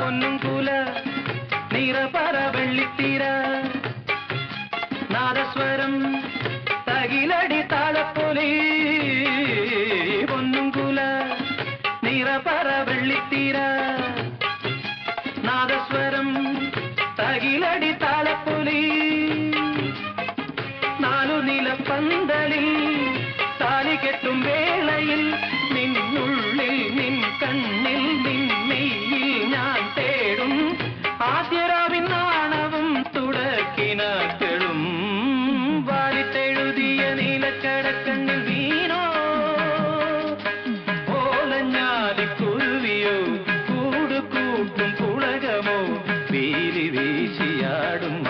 പൊന്നും കൂല നിറപറ വെള്ളിത്തീര. നാദസ്വരം തകിലടി താളപ്പൊലി. പൊന്നും കൂല നിറപറ വെള്ളിത്തീര. തകിലടി താളപ്പൊലി നാലു നില പന്തൽ வீசியாடும்